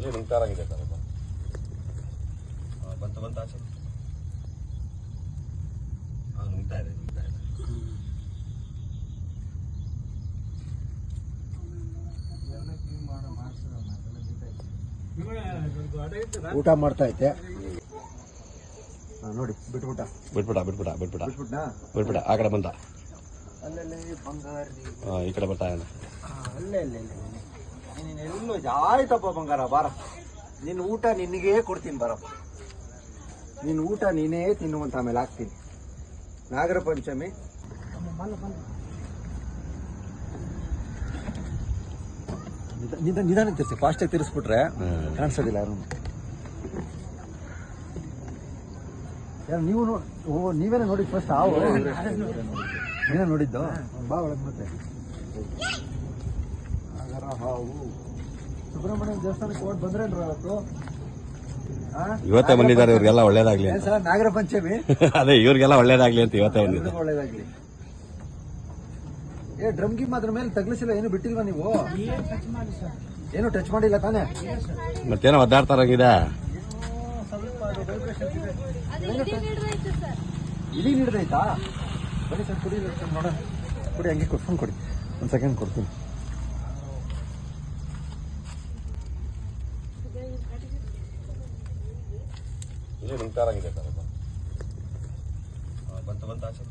ಇಲ್ಲಿ ನುಗ್ತಾರಂಗಿದೆ ಸರ್ ಬಂತು ಬಂತ ಆಚೆ. ಹಾಂ ನುಗ್ತಾ ಇದೆ ನುಗ್ತಾ ಇದೆ. ಊಟ ಮಾಡ್ತಾ ಐತೆ ಹಾ, ನೋಡಿ ಬಿಟ್ಬಿಟ್ಟ. ಬಿಟ್ಬಿಡ ಬಿಟ್ಬಿಡ ಬಿಟ್ಬಿಟ ಬಿಟ್ಬಿಟ್ನಾ? ಬಿಟ್ಬಿಡ ಆ ಕಡೆ ಬಂದ. ಅಲ್ಲಲ್ಲಿ ಬಂಗಾರ ಆ, ಈ ಕಡೆ ಬರ್ತಾ ಇದ್ದಾನೆ. ಅಲ್ಲೇ ಅಲ್ಲೇ. ಎಲ್ಲೋ ಆಯ್ತಪ್ಪ ಬಂಗಾರ ಬಾರ. ನಿನ್ನ ಊಟ ನಿನಗೇ ಕೊಡ್ತೀನಿ ಬಾರಪ್ಪ ನಿನ್ನ ಊಟ ನೀನೇ ತಿನ್ನುವಂತ ಆಮೇಲೆ ಹಾಕ್ತೀನಿ. ನಾಗರ ಪಂಚಮಿ. ನಿಧಾನ ನಿಧಾನ ನಿಧಾನಕ್ಕೆ ತಿರ್ಸಿ ಫಾಸ್ಟಾಗಿ ತಿರ್ಸ್ಬಿಟ್ರೆ. ಕಾಣಿಸೋದಿಲ್ಲ ಯಾರು. ಯಾರು ನೀವು ನೋ- ಓ ನೀವೇನ ನೋಡಿ ಫಸ್ಟ್ ಹಾವು ನೀನೇ ನೋಡಿದ್ದು? ಬಾ ಒಳಗೆ ಮತ್ತೆ. ನಾಗರ ಹಾವು ಸುಬ್ರಹ್ಮಣ್ಯ ದೇವಸ್ಥಾನಕ್ಕೆ ಓಟ್ ಬಂದ್ರೇನ್ರ ಅವತ್ತು? ಇವತ್ತೇ ಬಂದಿದ್ದಾರೆ ಇವ್ರಿಗೆಲ್ಲ ಒಳ್ಳೇದಾಗ್ಲಿ ಏನ್ ಸರ್ ನಾಗರ ಪಂಚಮಿ? ಅದೇ ಇವ್ರಿಗೆಲ್ಲ ಒಳ್ಳೇದಾಗ್ಲಿ ಅಂತ ಇವತ್ತೇ ಬಂದಿದ್ದಾರೆ. ಒಳ್ಳೇದಾಗ್ಲಿ. ಏ ಡ್ರಮ್ ಗಿಮ್ ಅದ್ರ ಮೇಲೆ ತಗ್ಲಿಸಿಲ್ಲ ಏನು ಬಿಟ್ಟಿಲ್ವಾ ನೀವು? ಏನು ಟಚ್ ಮಾಡಿಲ್ಲ ತಾನೇ? ಮತ್ತೇನೋ ಒದ್ದಾಡ್ತಾರಾಗಿದೆ ಇಲಿ ನೀಡ್ದೈತಾ ಬನ್ನಿ ಸರ್ ಕುಡಿ ನೋಡೋಣ. ಕುಡಿ ಹಂಗೆ ಕೊಡ್ಕೊಂಡು ಕೊಡಿ. ಒಂದು ಸೆಕೆಂಡ್ ಕೊಡ್ತೀನಿ. ಸರ್ ಬಂತು ಆಚೆ.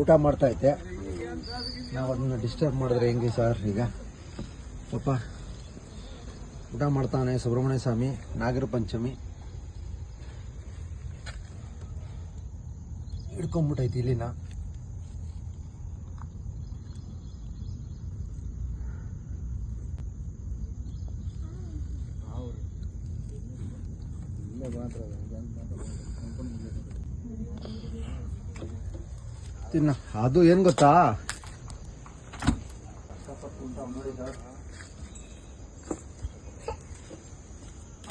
ಊಟ ಮಾಡ್ತಾ ಐತೆ ನಾವು ಅದನ್ನ ಡಿಸ್ಟರ್ಬ್ ಮಾಡಿದ್ರೆ ಹೆಂಗೆ ಸರ್ ಈಗ? ಪಾಪ ಊಟ ಮಾಡ್ತಾನೆ ಸುಬ್ರಹ್ಮಣ್ಯ ಸ್ವಾಮಿ, ನಾಗರ ಪಂಚಮಿ. ಹಿಡ್ಕೊಂಡ್ಬಿಟ್ಟೈತಿ ಇಲ್ಲಿನ. ತಿನ್ನ. ಅದು ಏನ್ ಗೊತ್ತಾ?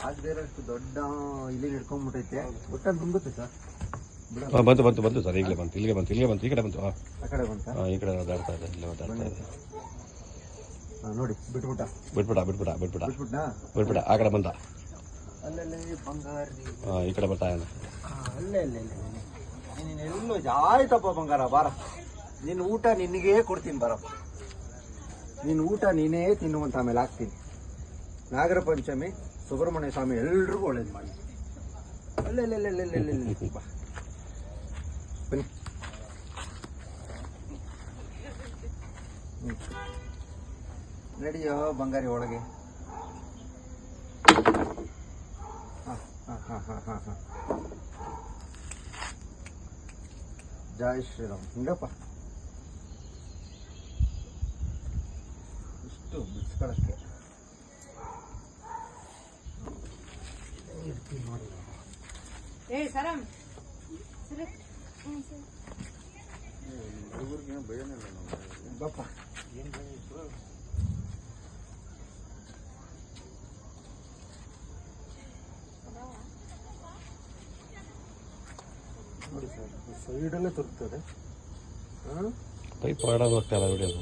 ಆಗದಿರೋಷ್ಟು ದೊಡ್ಡ ಇಲ್ಲಿ ಹಿಡ್ಕೊಂಡ್ಬಿಟ್ಟೈತೆ ಒಟ್ಟಾಗಿ ತುಂಬುತ್ತೆ ಸರ್ ಬಂತು ಬಂತು ಬಂತು ಸರ್. ಈಗಲೇ ಬಂತು ಇಲ್ಲಿಗೆ ಬಂತು ಇಲ್ಲಿಗೆ ಬಂತು ಈ ಕಡೆ ಬಂತು ಆ, ಆ ಕಡೆ ಬಂತ? ಆ, ಈ ಕಡೆ ಓಡಾಡ್ತಾ ಇದೆ ಇಲ್ಲೇ ಓಡಾಡ್ತಾ ಇದೆ ಹಾ, ನೋಡಿ ಬಿಟ್ಬಿಟ್ಟ. ಬಿಟ್ಬಿಡ ಬಿಟ್ಬಿಡ ಬಿಟ್ಬಿಡ ಬಿಟ್ಬಿಡ ಆ ಕಡೆ ಬಂದ. ಆ, ಈ ಕಡೆ ಬರ್ತಾ ಅಲ್ಲೇ ಅಲ್ಲೇ ಎಲ್ಲೋ ಆಯ್ತಪ್ಪ ಬಂಗಾರ ಬಾರ. ನಿನ್ನ ಊಟ ನಿನಗೇ ಕೊಡ್ತೀನಿ ಬರಪ್ಪ ನಿನ್ನ ಊಟ ನೀನೇ ತಿನ್ನುವಂತ ಆಮೇಲೆ ಹಾಕ್ತೀನಿ ನಾಗರ ಪಂಚಮಿ ಸುಬ್ರಹ್ಮಣ್ಯ ಸ್ವಾಮಿ ಎಲ್ರಿಗೂ ಒಳ್ಳೇದು ಮಾಡಿ. ಅಲ್ಲೇ ಅಲ್ಲೇ ಅಲ್ಲೇ ಅಲ್ಲೇ ಅಲ್ಲೇ ಅಲ್ಲೇ ಬಾ ಬನ್ನಿ ಹ್ಮ್. ನಡಿಯೋ ಬಂಗಾರಿ ಒಳಗೆ ಹಾ ಹಾ ಹಾ ಹಾ ಹಾ ಹಾ ಜೈ ಶ್ರೀರಾಮ್ ಹಿಂಗಪ್ಪ ಇಷ್ಟು ಬಿಡ್ಸ್ಕೊಳಕ್ಕೆ ಏ ಸರಂ. ಬಪ್ಪ. ನೋಡಿ ಸರ್ ಸೈಡಲ್ಲೇ ತುರ್ತದೆ ಹಾಂ? ಪೈಪ್ ಆಡೋದು ಹೋಗ್ತಾ ಇಲ್ಲ ವಿಡಿಯೋದು.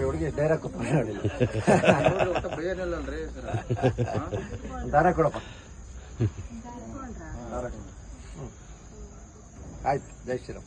ಹುಡುಗಿ ಡೈರೆಕ್ಟ್ ನೋಡಿ ದಾರ ಕೊಡಪ್ಪ ದಾರ ಕೊಡು. ಹ್ಮ್. ಆಯ್ತು ಜೈ ಶ್ರೀರಾಮ್